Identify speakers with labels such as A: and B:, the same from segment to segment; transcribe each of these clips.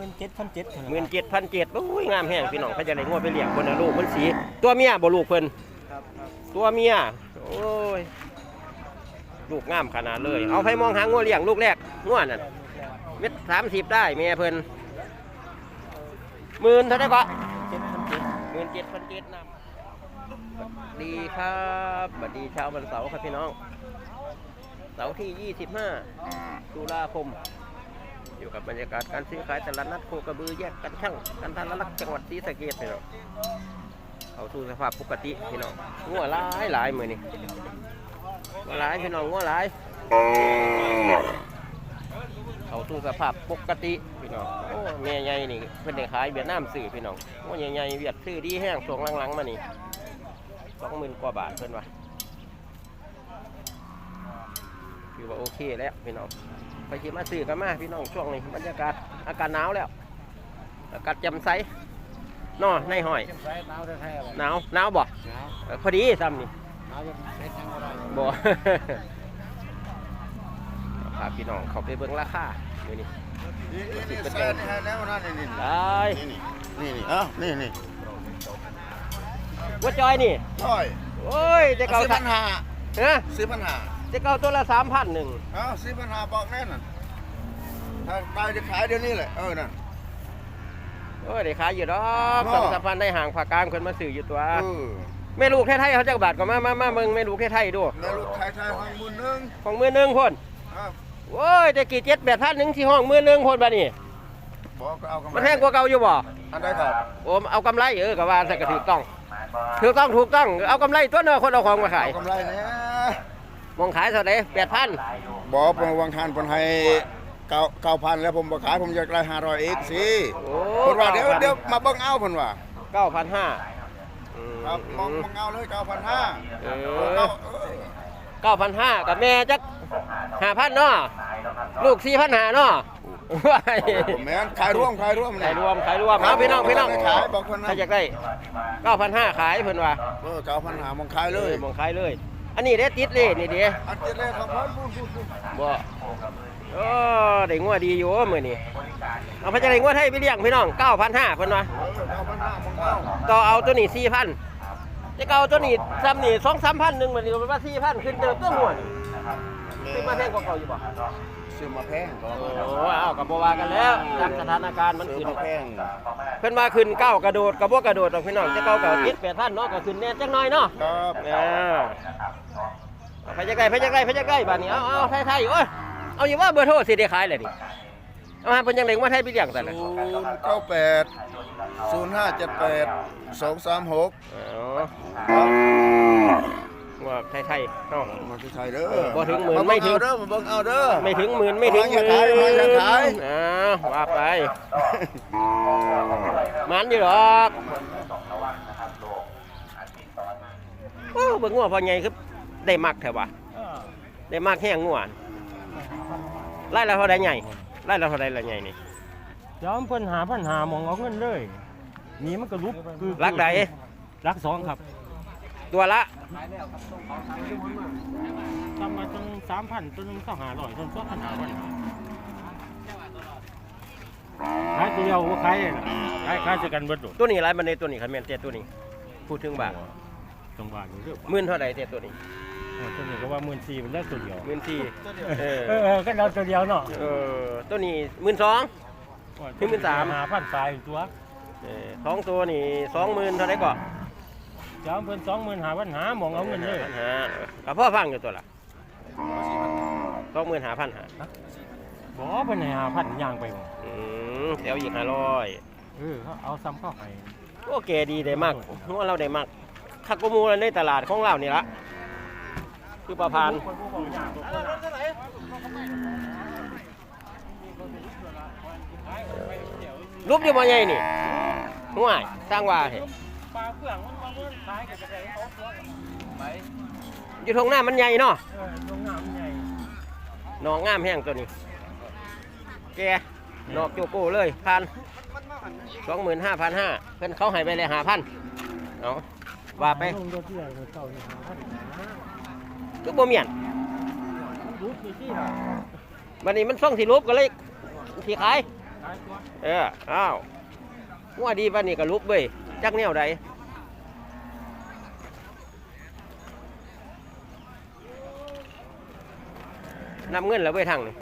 A: มื่นเจ็ดพันเจ็ด
B: หมื่นเจ็ดพันเจ็ดโอ้ยงามแห้งพี่น้องเขาจะได้งวดไปเลี้ยงคนนะลูกมันสี ตัวเมียบ่ลูกเพิ่น
A: ครับครับ
B: ตัวเมียโอ้ยลูกงามขนาดเลย เอาไปมองหางวเลี้ยงลูกแรกงวนั่นเม็ดสามสิบได้เมียเพิ่นหมื่นเท่าไหร่ปะ
A: เจ็ดพันเจ็ด
B: หมื่นเจ็ดพันเจ็ดนำสวัสดีครับสวัสดีเช้าวันเสาร์ครับพี่น้อง เสาร์ที่ 25 ตุลาคม อยู่กับบรรยากาศการซื้อขายตลาดนัดโคกระบือแยกกันช่างกันทันลักจังหวัดศรีสะเกษพี่น้องเขาสู่สภาพปกติพี่น้องงัวหลายหลายมือนี่งัวหลายพี่น้องงัวหลายเขาสู่สภาพปกติพี่น้องโอ้แม่ใหญ่นี่เพิ่นได้ขายเวียดนามซื้อพี่น้องโอ้ใหญ่ๆเวียดซื้อดีแห้งช่วงหลังๆมานี่สองหมื่นกว่าบาทเพิ่นว่าถือว่าโอเคแล้วพี่น้อง ไปชิมมาซื้อกันมาพี่น้องช่วงนี้บรรยากาศอากาศหนาวแล้ว อากาศแจำใสนอในห้อย
A: ใช้หนาวแท้ๆเลย
B: หนาวหนาวบ่
A: หนาว
B: เออพอดีซ้ำนี่
A: หนาวจะเฮ็ดยังไง
B: บ่พาพี่น้องเขาไปเบิ่งราคาเดี๋ยวนี้
C: นี่นี่นี่แซนนี่ฮะแล้วนั่นนี่นี่
B: ได้
C: นี่นี่นี่เอ้านี่นี่
B: ว่าจอยนี่
C: ร้อย
B: โอ้ยจะเก่า
C: ซื้อปัญหา
B: ฮะ
C: ซื้อปัญหา
B: จะเก่าตัวละสามพันหนึ่ง
C: เอ้าซื้อปัญหาบอกแน่นอนถ้าได้จะขายเดี๋ยวนี้แหละ เออนั่น
B: โอ้ยได้ขายอยู่ดอก
C: บ่
B: สองสามพันได้ห่างผากลางคนมาซื้ออยู่ตัว
C: เออ
B: แม่ลูกไทยๆเขาจะบาทก็มามามาเบิ่งแม่ลูกไทยๆดู
C: แม่ลูกไทยไทยห้องหมื่นหนึ่ง
B: ของมือหนึ่งพ่น
C: อ้าว
B: โอ้ยแต่กี่เจ็ดแปดพันหนึ่งที่ห้องมือหนึ่งพ่นบานี่
C: บอกก็เอากำไร
B: มันแพงกว่าเก่าอยู่บ่
C: อันใดครับ
B: โอ้มเอากำไรเออกับว่าใส่กระถือต้องถูกต้องถูกต้องเอากำไรตัวเนอะคนเอาของมาขาย
C: เอากำไรเนี่ย
B: มองขายเท่าไหร่แปดพัน
C: บอกผมวางทานคนให้เก้าเก้าพันแล้วผมบอกขายผมอยากได้ห้าร้อยเอกสิ
B: โอ้
C: คนว่าเดี๋ยวเดี๋ยวมาเบิ่งเอาเพิ่นว่า
B: เก้าพันห้า
C: ครับมองมองเอาเลยเก้าพันห้า
B: เอ
C: เก้า
B: อ
C: เออ
B: เก้าพันห้ากับแม่จักห้าพันเนาะลูกสี่พันห้าเนาะว้าย
C: แม่นขายร่วมขายร่วม
B: ขายรวมขายรวมเอาพี่น้องพี่น้อง
C: ขายบอกคน
B: ใคร
C: นั้น
B: อยากได้เก้าพันห้าขายเพิ่นว่า
C: เออเก้าพันหามองขายเลย
B: มองขายเลย อันนี้ได้ติดเลยนี่เด้
C: อันเจ็ดเลยครับพูดพูดพูด
B: บ่โอ้ได้งวดดีอยู่มื้อนี้เอาพัชรงวดให้ไปเลี้ยงพี่น้อง9,500เพิ่นว่า
C: เออเก้าพันห้ามองเอา
B: ต่อเอาตัวนี้4,000จะเอาตัวนี้ซ้ำนี่2-3,000นึงมันนี่มันว่า4,000ขึ้นเติมตัวหัวนซื้อมาแพงกว่าเก่าอยู่บ่
C: ซื้อมาแพงก่อน
B: โอ้เอาก็บ่ว่ากันแล้วตามสถานการณ์มัน
C: ซื้อ
B: ขึ้น
C: มาแพง
B: เพิ่นว่าขึ้นเก้ากระโดดก็บ่กระโดดดอกพี่น้องจะเก้าก็7 8,000เนาะก็ขึ้นแน่จักหน่อยเนาะ
C: ครับ
B: เออเอาไปจักไกลไปจักไกลไปจักไกลบัดนี้เอาเอาไทยๆโอ้ยเอาอยู่ว่าเบอร์โทรสิได้ขายเลยนี่เอามาเพิ่นจังได๋ว่าไทยไปเลี้ยงซั่นน่ะ
C: ศูนย์เก้าแปดศูนย์ห้าเจ็ดแปดสองสามหก
B: อ๋อ ว่าไทยๆเนาะ
C: มาที่ไทยเด้อ
B: บ่ถึงหมื่นาไม่ถึง
C: เบิ่เอาเด้อมาเบิ่งเอาเด้อ
B: ไม่ถึงหมื่นไม่ถึงหมื่น
C: อย่าขายอย่าขาย
B: อ้าวว่าไป มันอยู่หรอกโอ้เบิ่งงัวพอใหญ่คือได้มักแท้ว่ะได้มักแห้งงัวไล่ละเท่าใดใหญ่ไล่ละเท่าใดละใหญ่นี่
A: ยอมเพิ่นหาพันหามองเอาเงินเลยนี่มันก็ลุกคือ
B: รักใด
A: รักสองครับ
B: ตัวละ
A: ทำมาจนสามพันจนสองหาร้อยจนสองพันหาพันขายตัวเดียวว่าขายเลยนะขายขายจะกันเบิดโดด
B: ตัวนี้ไรมันในตัวนี้คันแม่นแต่ตัวนี้ พูดถึงบาท
A: จังหวะอยู่เรื่อย
B: หมื่นเท่าใดแต่ตัวนี้
A: ตัวนี้ก็ว่าหมื่นสี่มันได้ตัวเดียว
B: หมื่นสี่เออ
A: เออเออก็เราตัวเดียวเนาะ
B: เออตัวนี้หมื่นสองหมื่นสาม
A: หาพันสายตัว
B: เออสองตัวนี่สองหมื่นเท่าไรก็
A: ยอม เพิ่นสองหมื่นหาพันหามองเอาเงินเลย
B: ฮะกับพ่อฟังอยู่ตัวละสองหมื่นหาพันหา
A: บอกเพิ่นให้หาพันย่างไปหมด
B: อืมเดี๋ยวอีกห้าร้อย
A: เออเขาเอาซ้ำเข้าให้
B: โอเคดีได้มากเพราะว่าเราได้มากคักกว่าหมูในตลาดของเรานี่ละคือประพานรูปอยู่บ่ใหญ่นี่ห่วยสร้างว่าเถอะ
A: ปลาเพื่องมันมาเมื่อ ขายกับกระไรเขาตัวไป
B: อยู่ทงหน้ามันใหญ่เนาะ
A: เออตรงน้ำใหญ่
B: หนองงามแห้งตัวนี้ แกดอกโจโก้เลยพันสองหมื่นห้าพันห้าเพื่อนเขาให้ไปเลยหาพันเอาว่าไป
A: ลงตัวเที่ยวเก่านี่หาพันหา
B: ทุกบ่เมียน
A: รู้ที่ที่น่ะ
B: วันนี้มันส่องสีรูปก็เลยสีขาย
A: เเอ
B: อ อ้าวงัวดีปานนี้ก็ลุบเว้ยจักแนวใด นำเงินแล้วเว้ยทางนี่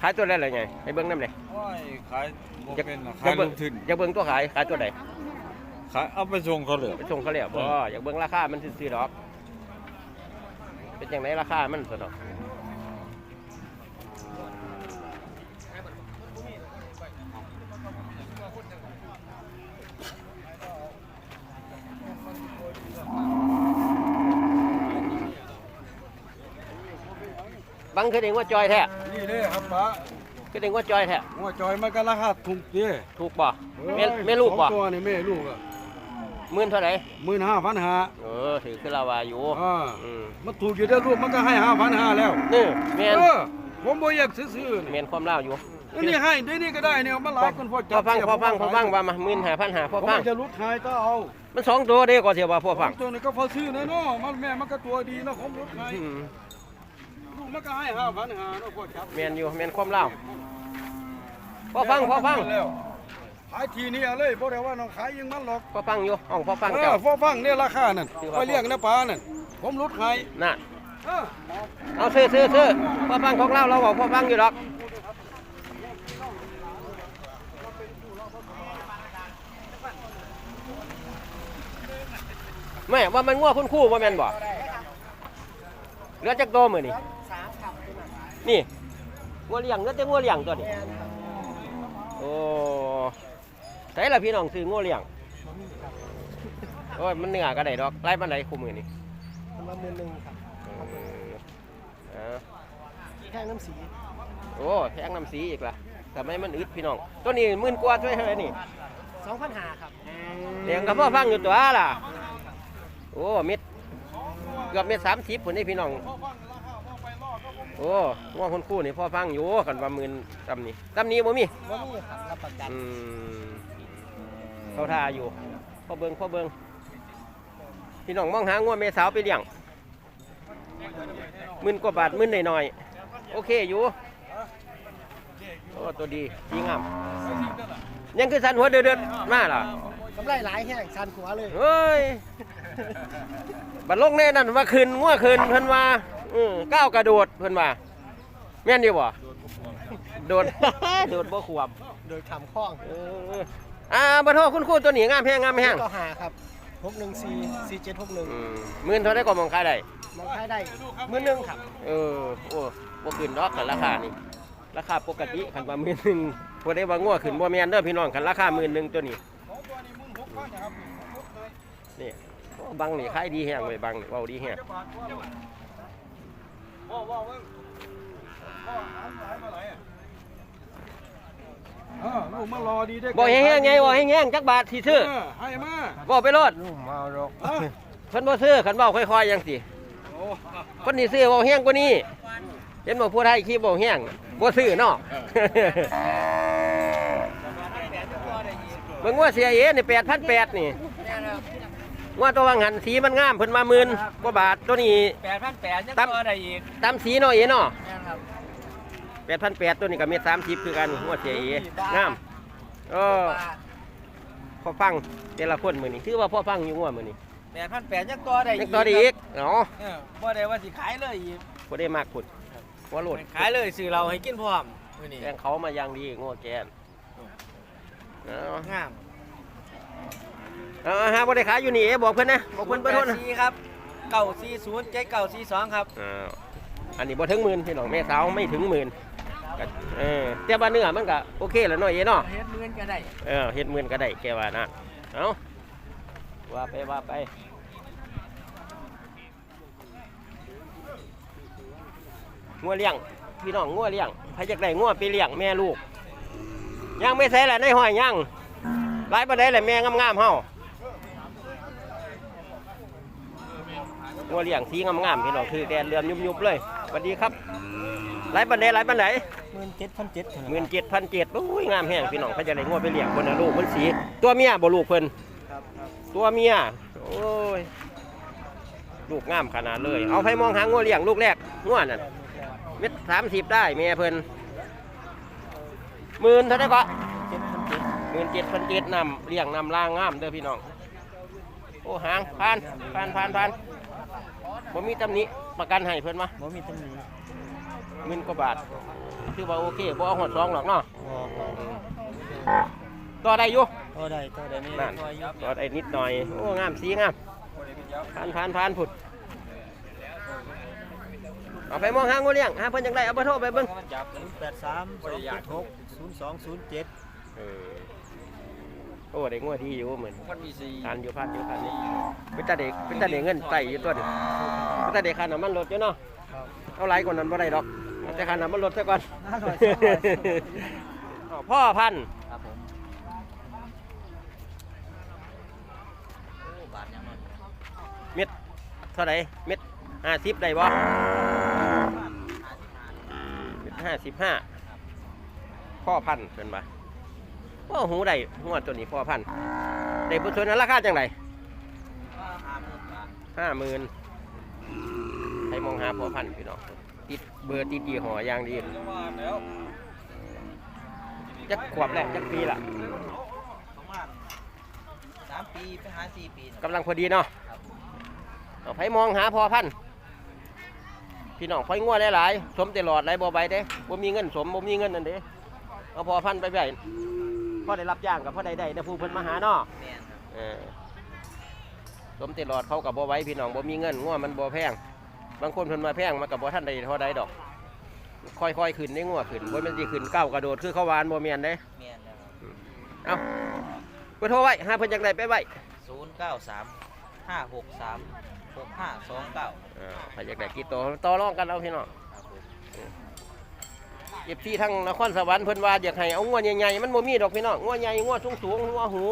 B: ขายตัวได้เลยไงให้เบิ่งนำเลย
D: โอ้ยขายบ่
B: อยาก
D: เป็นน่ะ
B: อ
D: ขายา
B: ก
D: ล
B: เบิ่ง
D: งทุน
B: อยากเบิ่งตัวขายขายตัวใด
D: ขายเอาไปส่งเขาเลย
B: ไปส่งเขาแล้วบ่อยากเบิ่งราคามันซื่อๆดอกเป็นจังไดราคามันซะดอก บังคือเองว่าจอยแท้
D: นี่เด้ครับป้า
B: คือเองว่าจอยแท้
D: หัวจอยมันก็ราคาถูกเด้
B: ถูกบ่แม่แม่ลูกบ่
D: สองตัวนี่แม่ลูกอะ
B: หมื่นเท่าไหร่
D: 15,500
B: เออถือคือลาวาอยู่
D: อ่า
B: อืม
D: มันถูกอยู่เด้อลูกมันก็ให้5,500แล้ว
B: นี่แม่น
D: เออผมบ่อยากซื้อๆ
B: แม่
D: นี่
B: นความเล่าวอยู่
D: อันนี้ให้ได้นี่ก็ได้เนี่ยมันหลายคนพอ
B: พ
D: จั
B: อบฟังพอฟังพอฟังว่ามาหมื่นห้าพันห้าพอ
D: ผม
B: ฟัง
D: จะลุดหายก็เอา
B: มันสองตัวเด้ก็เสียว่าพอฟัง
D: ตัวนี้ก็พอซื้อแน่เนาะมันแม่มันก็ตัวดีเนาะผมลุดหาย
B: อื ม
D: ลูกมันก็ให้5,500เนาะพอจับ
B: แม่นอยู่แม่นความเล่าวพอฟังพอฟัง
D: แล้วขายทีนี้เอาเลยบ่ได้ว่าน้องขายยังมันหรอก
B: พอฟังอยู่ห้องพอฟัง
D: เอ
B: เจ้า
D: อพอฟังเนี่ยราคานั่น
B: คือว่า
D: ไปเลี้ยงนะปลานั่นผมลดให้
B: น่ะ
D: เออ
B: เอาซื้อซื้อซื้อพอฟังของเราเราบอกพอฟังอยู่ดอกแม่ว่ามันงัวคุณคู่ว่าแม่นบ่เหลือจักโตวมื้อนี่ นี่งัวเลี้ยงเหลือแต่งัวเลี้ยงตัวนี้โอ้ใส่ละพี่น้องซื้องัวเลี้ยงโอ้ยมันเหนือก็ได้ดอกไล่ปานใดคู่มื้อนี่
E: มันมาหมื่นหนึ่งครับ
B: เออ
E: แค่น้ำสี
B: โอ้แพงน้ำสีอีกล่ะทำไมมันอึดพี่น้อง ตัวนี้หมื่นกว่าช่วยเท่าไหร่นี่
E: สองพันหาครับ
B: เลี้ยงกับพ่อฟังอยู่ตัวล่ะ โอ้เม็ดเกือบเม็ดสามสิบผลนี่พี่น้อง โอ้ง่วงคนคู่นี่พ่อฟังอยู่กันว่าหมื่นตำนี้ตำนี้บ่มี
E: ว่ามีครับรับประกัน
B: อืมเขาท่าอยู่พ่อเบิงพ่อเบิงพี่น้องมองหาง่วงเมสาวไปเลี้ยงหมื่นกว่าบาทหมื่นหน่อยๆโอเคอยู่โอ้ตัวดีดีงามยังคือสันหัวเดือดๆมาล่ะ
E: กำไรหลายแห้งชันหัวเลย
B: เฮ้ยบัดลงแน่นั่นว่าคืนงัวคืนเพิ่นว่า อือก้าวกระโดดเพิ่นว่าแม่นดีบ่โดด โดดบ่ขวบ
E: โดยคำคล้อง
B: เอออ่าบ่โทษคุณครูตัวนี้งามแพงงามแพง
E: ก็หาครับหกหนึ่งสี่สี่เจ็ดหกหนึ่ง
B: อืมหมื่นเท่าได้ก็มองขายได้
E: มองให้ได้หมื่นหนึ่งครับ
B: เออโอ้บ่ขึ้นดอกกันราคานี่ราคาปกติคันว่าหมื่นหนึงบ่ได้ว่างัวขึ้นบ่แม่นเด้อพี่น้องคันราคาหมื่นหนึงตัวนี้นี่โอ้บังนี่ขายดีแฮงเว้ยบังนี่เว้าดีแฮง
D: พ่อว่าเบิ่งพ่อหาสายมาไหลอะเออลูกมารอดีได้
B: บ่แห้งๆไงบ่แห้งๆจักบาทสิซื้อ
D: เออให้มา
B: บ่ไปรถ
E: ลูกมาหรอก
D: เออ
B: เพิ่นบ่ซื้อคันเว้าค่อยๆจังสิ
D: โอ้
B: คนที่ซื้อเว้าแห้งกว่านี้เห็นบ่ผู้ไทยขี้บ่แห้งบ่ซื้อเนาะ เบิ่งว่าเสียเอนี่8,800นี่ ว่าตัววังหันสีมันงามเพิ่นมาหมื่นกว่าบาทตัวนี้
E: แปดพันแปดยัง
B: ตาม
E: ก็ได้อีก
B: ตามสีเนาะเอเนาะ
E: ครับ
B: 8,800ตัวนี้ก็เม็ด30คือกันว่าเสียเองามเออพอฟังแต่ละคนมื้อนี้คือว่าพอฟังอยู่งัวมื้อนี้
E: แปดพันแปดยังก็ได้
B: ยังต่อได้อีกเนาะ
E: เออบ่ได้ว่าสิขายเลยอีก
B: บ่ได้มากพุ่นหัวโลด
E: ขายเลยซื้อเราให้กินพร้อมมื้อนี้
B: แกงเขามาอย่างดีงัวแกนเอา
E: งาม
B: เอาฮะบ่ได้ขายอยู่นี่เอ๋บอกเพิ่นนะบอกเพิ่นเบอร์โทรนะ
E: ครับเก้าสี่ศูนย์เจ็ดเก้าสี่สองครับ
B: อ้าวอันนี้บ่ถึงหมื่นพี่น้องแม่สาวไม่ถึงหมื่นก็เออแต่ว่าเนื้อมันก็โอเคแล้วเนาะเอ๋เนาะ
E: เฮ็ดหมื่นก็ได้
B: เออเฮ็ดหมื่นก็ได้แกว่านะเอาว่าไปว่าไปงัวเลี้ยงพี่น้องงัวเลี้ยงใครอยากได้งัวไปเลี้ยงแม่ลูกยังไม่ใส่แหละในห้อยยังหลายประเด็นแหละแม่งามๆเฮา งัวเลี้ยงสีงามๆพี่น้องคือแดนเรือนยุบๆเลยสวัสดีครับหลายประเด็นหลายปันไหน
E: หมื่นเจ็ดพันเจ็ด
B: หมื่นเจ็ดพันเจ็ดโอ้ยงามแห้งพี่น้องเขาจะได้งัวไปเลี้ยงคนนะลูกมันสี ตัวเมียบ่ลูกเพิ่น
E: ครับครับ
B: ตัวเมียโอ้ยลูกงามขนาดเลย เอาไปมองหางัวเลี้ยงลูกแรกงัวนั่นเม็ดสามสิบได้เมียเพิ่นหมื่นเท่าไหร่ก็
E: เจ็ดพันเจ็ด
B: หมื่นเจ็ดพันเจ็ดนำเลี้ยงนำล่างงามเด้อพี่น้องโอ้หางผ่านผ่านผ่านผ่าน บ่มีตำหนิประกันให้เพิ่นมา
E: บ่มีตำหนิ
B: หมื่นกว่าบาทคือว่าโอเคบ่เอาหอดสองหรอกเนาะ
E: บ่บ่
B: ต่อได้อยู่
E: ต่อได้ต่อได้นี่
B: นั่น
E: ต่ออยู่
B: ต่อได้นิดหน่อยโอ้งามสีงามผ่านผ่านผ่านผุดเอาไปมองหางูเลี้ยงหาเพิ่นจังไดเอาเบอร์โทรไปเบิ่ง
E: จับแปดสามสองเจ็ดหกศูนย์สองศูนย์เจ็ด
B: เออ โอ้ได้งัวดีอยู่เหมือน
E: พันมีสี่
B: ทานอยู่พันอยู่พันนี่เป็นตาเด็กเป็นตาเด็กเงินใส่อยู่ตัวนี้เป็นตาเด็กค่าน้ำมันรถอยู่เนาะเอาไหลกว่านั้นบ่ได้ดอกเอาแต่ค่าน้ำมันรถซะก่อน
E: ห้าร้อยสองร้อย
B: อ้าวพ่อพันธุ์
E: ครับผมบาทยังไง
B: เม็ดเท่าไหร่เม็ดห้าสิบได้บ่เม็ดห้าสิบห้าพ่อพันธุ์เป็นบ่ โอ้หูได้หัวตัวนี้พอพันได้บุตรนั้นราคาจังได
E: ห้าหมื่นบาท
B: ห้าหมื่นใครมองหาพอพันพี่น้องติดเบอร์ติดยี่ห้ออย่างดี
E: แล้ว
B: จักขวบแหละจักปีละ
E: สามปีไปหาสี่ปี
B: กำลังพอดีเนาะเอาไผมองหาพอพันพี่น้องไฟงัวหลายๆสมแต่หลอดหลายบ่ใบเด้บ่มีเงินสมบ่มีเงินนั่นเด้เอาพอพันไปไว้ พ่อได้รับจ้างกับพ่อได้ได้ได้ผู้เพิ่นมาหาเนาะ
E: แม่นครับ
B: เออสมแต่หลอดเขากับบ่ไหว้พี่น้องบ่มีเงินงัวมันบ่แพง บางคนเพิ่นมาแพงมันกับบ่ทันได้เท่าใดดอก ค่อยๆขึ้นได้งัวขึ้นบ่แม่นสิขึ้นก้าวกระโดดคือเขาวานบ่แม่นเด้
E: แม่นแล้วครับ
B: เอาไปโทรไว้หาเพิ่นจังไดไปไว้
E: ศูนย์เก้าสามห้าหกสามหกห้าสองเก้า
B: อ่าใครอยากได้กี่ตัวต่อรองกันเอาพี่น้อง
E: ครับผม
B: เก็บที่ทั้งนครสวรรค์เพิ่นว่าอยากให้เอางัวใหญ่ๆมันบ่มีดอกพี่น้องงัวใหญ่งัวสูงๆงัวหู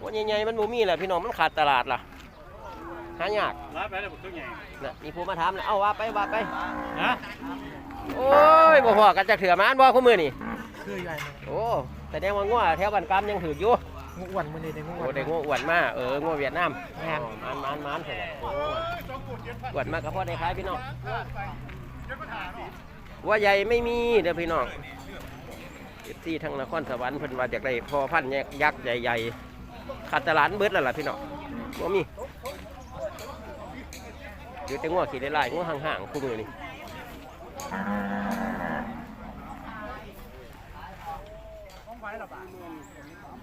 B: งัวใหญ่ๆมันบ่มีแหละพี่น้องมันขาดตลาดล่ะหายาก
A: รับไปได้บุกตัวใหญ่
B: น่ะมีผู้มาถามแล้วเอาว่าไปว่าไป
A: นะ
B: โอ้ยบ่พอกันจะเถื่อมานบ่คู่มือนี่
E: คือใหญ่
B: โอ้แสดงว่างัวแถวบ้านกำยังถืออยู่
E: งูอ้วนมันนี่ได้งู
B: โอ้ได้งัวอ้วนมาเอองัวเวียดนาม
E: แม่น
B: อ๋อมันมันมันเถอะโอ้อ้วนมากก็พอได้ขายพี่น้อง วัวใหญ่ไม่มีเด้อพี่น้องที่ทางนครสวรรค์เพิ่นว่าอยากได้พอพันธุ์ยักษ์ใหญ่ๆขาดตลาดเบิดแล้วล่ะพี่น้องบ่มีอยู่แต่งัวขี่ได้หลายงัวห่างๆคู่มือนี่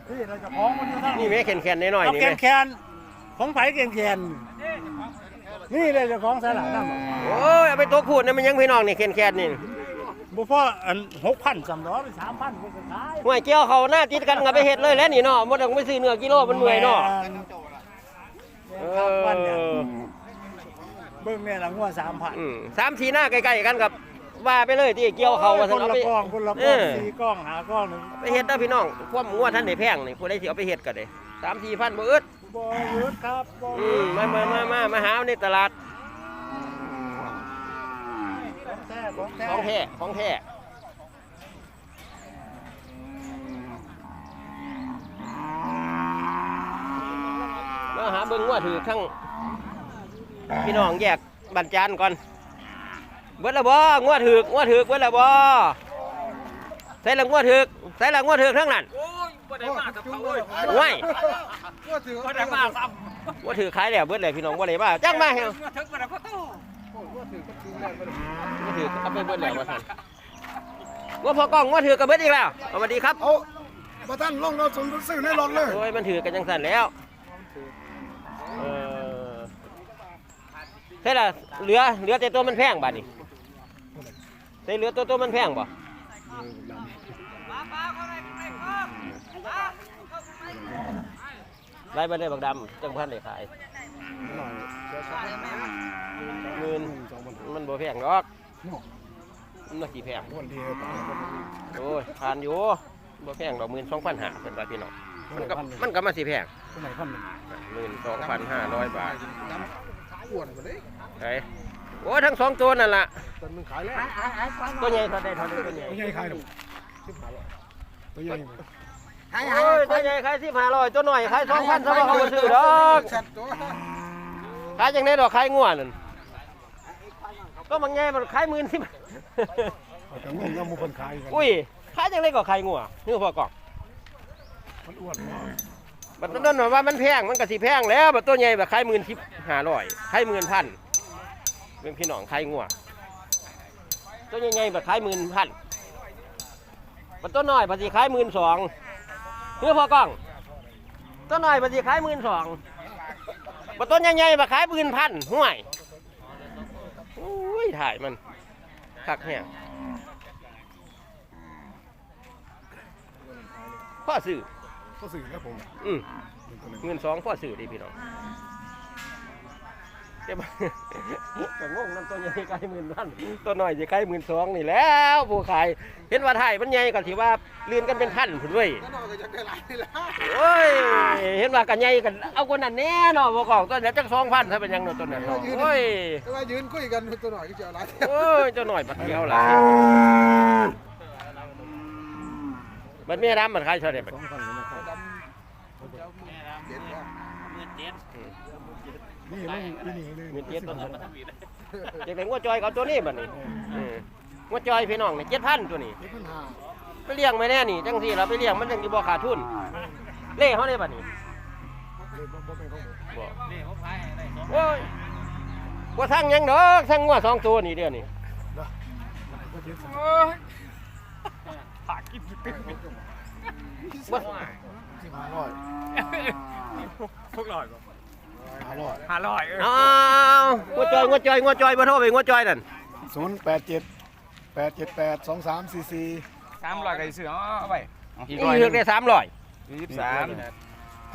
D: ที่เราจะของมันอยู่ทั้ง
B: นี่แม่แข็งๆน้อย
D: เอา
B: ๆนี่
D: แก
B: แม่
D: นแคนของไผ่แกนแค นนี่เลยเจ้าของสลากนั่น
B: โอ้ยเอาไปตัวพูดนะมันยังพี่น้องนี่แข็งๆนี่
D: บุฟเฟ่อันหกพันสามร้อยเป็นสามพันคนสุดท้าย
B: ห่วยเกี่ยวเขาหน้าติดกันกับไปเฮ็ดเลยแล้วนี่เนาะบ่ต้องไปซื้อเนื้อกิโลมันเมื่อยเนาะเอ
D: วันเนี่ย
B: อ
D: เบิ่งเนี่ยละงัวสามพัน
B: อืมสามสีหน้าใกล้ๆกันกับว่าไปเลยที่เกี่ยวเขาว่า
D: ค
B: ซั่น
D: น
B: เอา
D: ละ
B: ไป
D: กล้องคนละก
B: เอ
D: ล้อง
B: อ
D: สี่กล้องหากล้องหนึ่ง
B: ไปเฮ็ดเด้อพี่น้องความงัวท่านได้แพงนี่ผู้ใดสิเอาไปเฮ็ดก็ได้3 4พันบ่อึด
D: บอยุดครับบอ
B: อืมมามามามามาหาในตลาด
D: ของแท้ของแท้
B: ของแท้ของแท้มาหาเบิ่งงัวถือทั้งพี่น้องแยกบันจานก่อนเบิดละบ่งวดถือกงวดถือกเบิดละบ่ใส่ละงวดถือกใส่ละงวดถือกทั้งนั้น
E: โอ้ยบ่ได้มากับเขาเอ้ย
B: ว้าย
E: บ่ได้มาซ้
B: งวดถือขายแล้วเบิดเลยพี่น้องบ่ได้บ้าจังมาเฮา
E: ถึงบ่ได้พ่อตู้
B: งวดถือกเอาไปเบิดแล้วว่าซั่นงวดพอกล้องงวดถือกก็เบิดอีกแล้วสวัสดีครับ
C: เอาประท่านลองเราสมซื้อในรถเลย
B: โอ้ยมันถือกันจังซั่นแล้วเออใช่ละเหลือเหลือแต่ตัวมันแพงบัดนี้ใช่เหลือตัวตัวมันแพงบ่ ไล่ไปเลยบักดำจังพันเลยขายหมื่นมันบ่แพงหรอกมันน่าสีแพง
C: วันที่
B: โอ้ยทานอยู่บ่แพงดอกหมื่นสองพันห้าเป็นว่าพี่น้องมันก็มันก็มาสีแพง
C: คนไหนพันหนึ่ง
B: หมื่นสองพันห้าร้อยบาท
C: อ้วนไปเลย
B: ไอ้โอ้ยทั้งสองตัวนั่นล่ะ
C: ตอนมึงขายแล้ว
B: ตัวใหญ่เท่าใดเท่าใดตัวใหญ่
C: ไม่ใช่ขายหรอกตัวใหญ่
B: โอ้ยตัวใหญ่ขายสิบห้าร้อยตัวหน่อยขายสองพันสองเขาบ่ซื้อดอกขายจังไดดอกขายงัวนั่นก็บางแง่มันขายหมื่นสิบ
C: แต่งงก็มูคนขายกัน
B: อุ้ยขายจังไดก็ขายงัวนี่พ่อกล่อง
D: มันอ้วนมาก
B: บัดนั้นว่ามันแพงมันก็สิแพงแล้วบัดตัวใหญ่แบบขายหมื่นสิบห้าร้อยขายหมื่นพันเป็นพี่น้องขายงัวตัวใหญ่ๆแบบขายหมื่นพันบัดตัวน้อยบัดสิขายหมื่นสอง นี่พ่อกล่องตัวน้อยบัดสิขายหมื่นสองบัดตัวใหญ่ๆแบบขายหมื่นพันห่วยโอ้ยถ่ายมันคักแห้งพ่อซื้อ
D: ก็สื่อครับผม
B: อืม
D: เป็นตัวหนึ่ง
B: เงินสองพ่อสื่อดีพี่น้อง เก็บก็งงน้ำตัวใหญ่ใกล้หมื่นพันตัวน้อยจะใกล้หมื่นสองนี่แหล้วผู้ขายเห็นว่าไทยมันใหญ่ก็ถือว่าเลื่อนกันเป็นพันผุนเว้ยโอ้ยเห็นว่ากันใหญ่กันเอาคนนั้นแน่เนอนบอกองตัวเนี้ยจักสองพันถ้าเป็นหยังเนอะตัวนั้นเนาะโอ้ย
F: ก็ว่ายืนคุยกันตัวหน่อยก็จะอะไร
B: โอ้ยเจ้าหน่อยบัดเดียวล่ะมันไม่รับมันขายเท่าไหร่บัด
D: สองพันนี่นะครับ
F: เย็นว่า
D: นี่ไม่อีนี่เลย
B: มีเจ็ดตัวอยากได้งัวจอยก็เอาตัวนี้บัดนี้เอองัวจอยพี่น้องนี่เจ็ดพันตัวนี้
D: เจ็ดพันห้า
B: ไปเลี้ยงไม่แน่นี่จังที่เราไปเลี้ยงมันจังที่บ่ขาดทุน เล่เขาได้บัดนี้
D: เลยบ่บ่เป็นของผม
B: บ่
E: นี่เขาขายให้ได้สอง
B: โอ้ยบ่ทั้งหยังดอกทั้งงัวสองตัวนี่เดียวนี่
D: ก็เจ็ดสิบ
B: บ่
D: สิบห้าร้อย
A: พวกหลอด
D: ห้าร้อย
A: ห้าร้อย
B: อ้าวงัวจอยงัวจอยงัวจอยบ่โทรไปงัวจอยนั่น
D: ศูนย์แปดเจ็ดแปดเจ็ดแปดสองสามสี่สี่
A: สามร้อยกับเสือเอาไป
B: อีกเลือกได้300
A: ยี่สิบสาม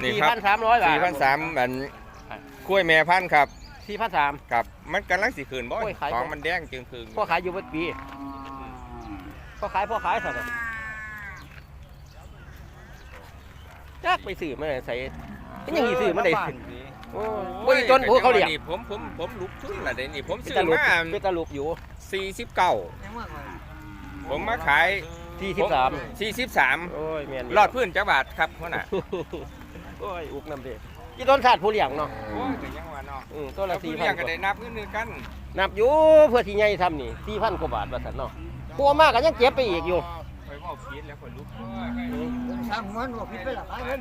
G: นี่ครับ
B: 4,300บาท
G: สี่พันสามอันกล้วยแม่พันธุ์ครับ
B: 4,300
G: ครับ มันกำลังสีคืนบ่
B: โอ้ยขาย
G: ของ
B: บ่
G: มันแดงจึงคืน
B: พ่อขายอยู่เบิดปีพ่อขายพ่อขายซั่นน่ะจักไปซื้อมาใส่มันยังสิซื้อมาได้ โอ้ยบ่อีจนพวกเขาเลี้ยง
G: นี่ผมผมผมลุกทุนละเดี๋ยวนี้ผม
B: เป็น
G: ซื้อ
B: ตะลุก
G: มา
B: เป็นตะลุกอยู่
G: สี่สิบเก้าผมมาขาย
B: สี่สิบสาม
G: สี่สิบสาม
B: โอ้ยแม่น
G: รอดพื้นจักบาทครับพ่อน่ะ
B: โอ้ยอุกน้ำเด็กที่ต้นศาสตร์ผู้เลี้ยงเนาะ
G: โอ้ยก็ยังว่าเนาะ
B: อืมต้นละ
G: แล้ว
B: สี่
G: ผู้
B: พั
G: เลี้ย
B: น
G: งก็ได้นับเงินเดือนกัน
B: นับอยู่เพื่อที่ใหญ่ทำนี่สี่พันกว่าบาทว่าสันเนาะกลัวมากก็ยังเก็บไปอีกอยู่
G: ไปบอกพีดแล้วคนลุก
F: สร้างมันบอกพี่ไปหลักเงิน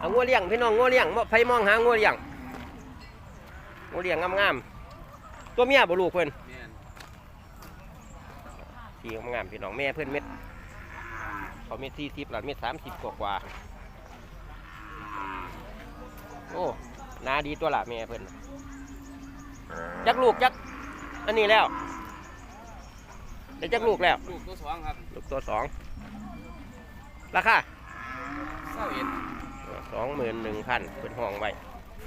B: เอางัวเลี้ยงพี่น้องงัวเลี้ยงไผมองหางัวเลี้ยงงัวเลี้ยงงามๆตัวเมียบ่ลูกเพิ่นสีงามๆพี่น้องแม่เพิ่นเม็ดเขาเม็ดสี่สิบหลังเม็ดสามสิบกว่าโอ้หนาดีตัวละแม่เพิ่นจักลูกจักอันนี้แล้ว ได้จักลูกแล้ว
G: ลูกตัวสองครับ
B: ลูกตัวสองราคา
G: เศร้าเอ็ด
B: สองหมื่นหนึ่งพันเป็นห้องไว้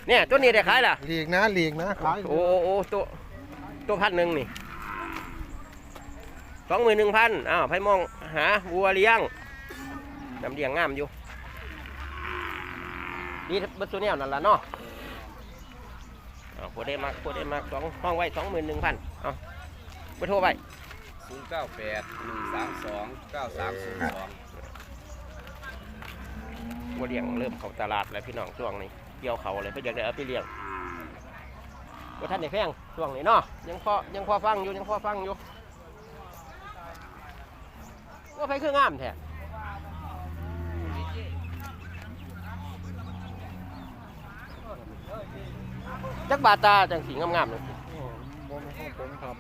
B: เนี่ยตัวนี้ได้ขายล่ะ
F: หลีกนะหลีกนะขาย
B: โอ้โอ้โอ้ตัวตัวพันหนึ่งนี่สองหมื่นหนึ่งพันอ้าวไผมองหาวัวเลี้ยงน้ำเลี้ยงงามอยู่นี่บัตรตัวเนี้ยนั่นล่ะเนาะเอาพอได้มากพอได้มากสองห้องไว้สองหมื่นหนึ่งพันเอาไปโทรไป
G: ศูนย์เก้าแปดหนึ่าเก้าสามศูนย์สอง
B: วัวเลี้ยงเริ่มเข้าตลาดแล้วพี่น้องช่วงนี้เกี่ยวเขาเลยเพื่อจะได้เอาไปเลี้ยงว่าท่านในแพงช่วงนี้เนาะยังพอยังพอฟังอยู่ยังพอฟังอยู่ว่าไปคืองามแท้จักบาตาจังสีงามๆเลย
F: บ่เป็นของผมครับ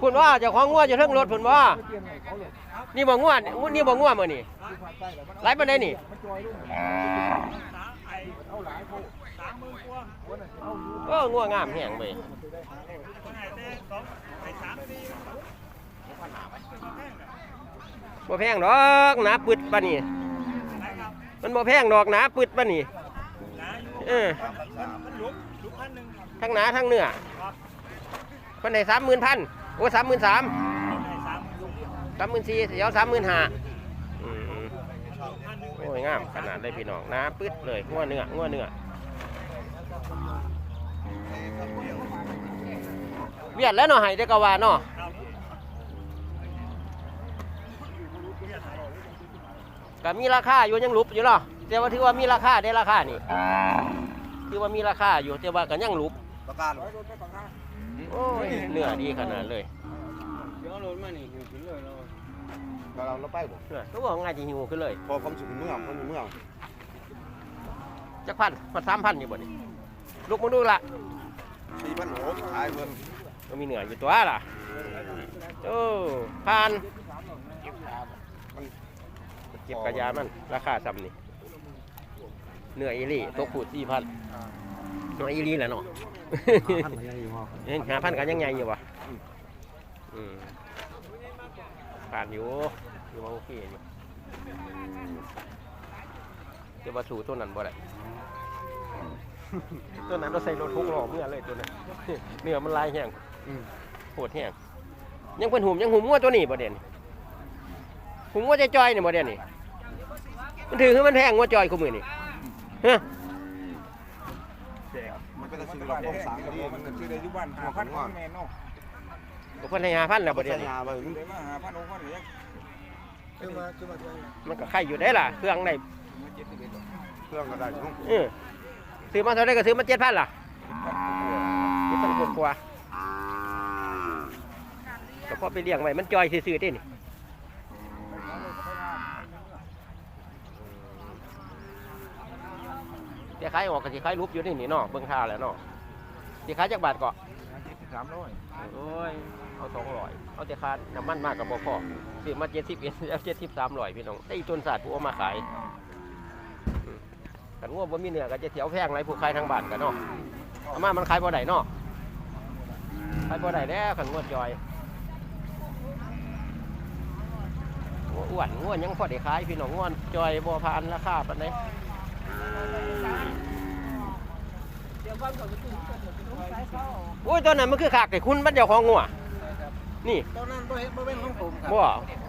B: คุณว่าเจ้าของงัวอยู่เทิงรถคุณว่า
F: เตรียมให้เขาเลย
B: นี่บ่งัวนี่บ่งัวมื้อนี่
F: ที่ผ่านไปแล้วมัน
B: หลายปานใดนี่
F: มันจอยลูกเอาหลายโพดสามหมื่นกว่าวันนั้นเอาอยู่
B: เอองัวงามแฮงเว้ยบ่แพงดอกหนาปึดปานนี้มันบ่แพงดอกหนาปึดปานนี้เออทั้งหนาทั้งเนื้อคนไหนสามหมื่นพัน โอ้สามหมื่นสามสามหมื่นสี่เดี๋ยวสามหมื่นห้าโอ้ยงามขนาดเลยพี่น้องหนาปึดเลยงัวเนื้องัวเนื้อเวียดแล้วเนาะให้ได้กว่าเนาะก็มีราคาอยู่ยังหลุบอยู่เนาะแต่ว่าถือว่ามีราคาได้ราคานี่คือว่ามีราคาอยู่แต่ว่ากันยังลุก
C: ประกาศ
B: โอ้ยเนื้อดีขนาดเลย
G: เดี๋ยวรถมานี่ขึ้นเลยเรา
C: เราเราไปบ่
B: เนื้อก็บอกง่ายจะหิวขึ้นเลย
C: พอความสุขเมืองคนอยู่เมือง
B: จักพันมาสามพันอยู่บ่นี่ลุกมาดูละ
C: สี่พันหกขายเงิน
B: ก็มีเนื้ออยู่ตัวล่ะโอ้พันเก็บกระยามัน ราคาซ้ำนี่เนื้ออีหลี่ตกขูดสี่พันเนื้ออีหลี่แหละเนาะ เห็นหาพันกันยังไงอยู่วะอืมผ่านอยู่อยู่ว่าโอเคอยู่เดี๋ยวมาสู่ตัวนั้นบ่ได้ตัวนั้นเราใส่รถทุกหล่อเมื่อเลยตัวนั้นเนื้อมันลายแห้งโหดแห้งยังเป็นหุ่มยังหุ่มงัวตัวนี้บ่เด่นหุ่มงัวใจจอยนี่บ่เด่นนี่มันถือคือมันแห้งงัวจอยคู่มือนี่ฮะ
C: มันก็จะซื้อเราต้องสั่งดีมันซื้อได้ยุบันหาพันก่อน
F: แม่นเนาะ
B: ก็เพิ่นให้หาพันแล้วบ่
C: ประ
B: เด่
C: เดี๋ย
B: นนี่
C: วไป
F: เดี๋ยวมาหาพันหกพันเหรียญ
B: มันก็ไข่อยู่ได้ล่ะ เครื่องได้
C: เครื่องก็ได้ช่อง
B: เออซื้อมาเท่าไรก็ซื้อมาเจ็ดพันล่ะเจ็ดพันกว่าก็พอไปเลี้ยงไว้มันจอยซื่อๆเด้นี่ เดี๋ยวขายออกก็สิขายรูปอยู่นี่นี่เนาะเบิ่งท่าแล้วเนาะสิขายจักบาทเก็
F: สามร้อย
B: โอ้ยเอาสองร้อยเอาแต่ค่าน้ำมันมากกับบ่พอซื้อมาเจ็ดสิบเอ็ดแล้วเจ็ดสิบสามร้อยพี่น้องได้ต้นศาสตร์ผู้เอามาขายอืมกันว่าบ่มีเนื้อก็จะเถียวแพงไรผู้ขายทางบ้านกันเนาะเอามามันขายบ่ได้เนาะขายบ่ได้แล้วขันงวดจอยงัวอ้วนงวดยังพอได้ขายพี่น้องงวดจอยบ่ผ่านราคาปานใด โอ้ยตอนนั้นมันคือขากไก่คุณมันเจ้าของงัวนี่
D: ตอนนั้นบ่เห็นบ่เป็นของผมครับ
B: บ่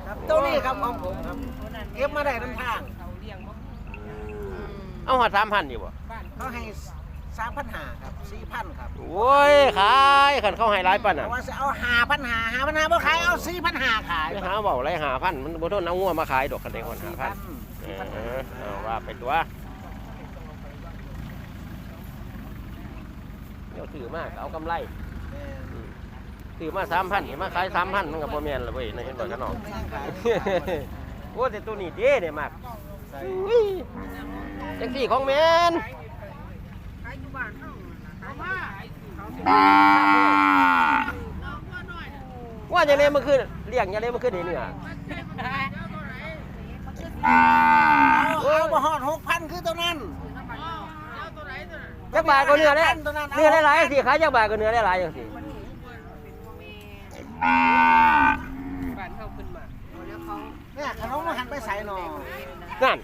D: ครับตัวนี้ครับของผมครับเก็บมาได้ทั้งทาง
B: เอาหาสามพันอยู่บ่
D: เขาให้สามพันหาครับสี่พันครับ
B: โอ้ยขายขันเข้าให้ร้ายปันอะ
D: ว่าจะเอาหาพันหาหาพันหาบ่ขายเอาสี่พันหาขาย
B: ไปหาเบาไรหาพันมันบ่ทนเอางัวมาขายดอกคันใดคนหาพันเอาว่าไปตัวเดี๋ยว ถือมากเอากำไรถือมาสามพันมาขายสามพันมันกับพ่อแม่นละเว้ยในเห็นบ่กันเนาะโอ้แต่ตัวนี้เด้เนี่ยมากอุ้ยจังสี่ของแมนว่าอย่างนี้เมื่อคืนเลี้ยงอย่างนี้เมื่อคืนนี่เนื้อ
D: เอาบ่ฮอดหกพันคือตัวนั้น
B: จักบาทก็เนื้อได้
D: ตัวนั้น
B: เนื้อได้หลายๆสิขายจักบาทก็เนื้อได้หลายอย่างสิ
D: เนี่ยขนมมาหันไปใส่หนอ
B: นั่น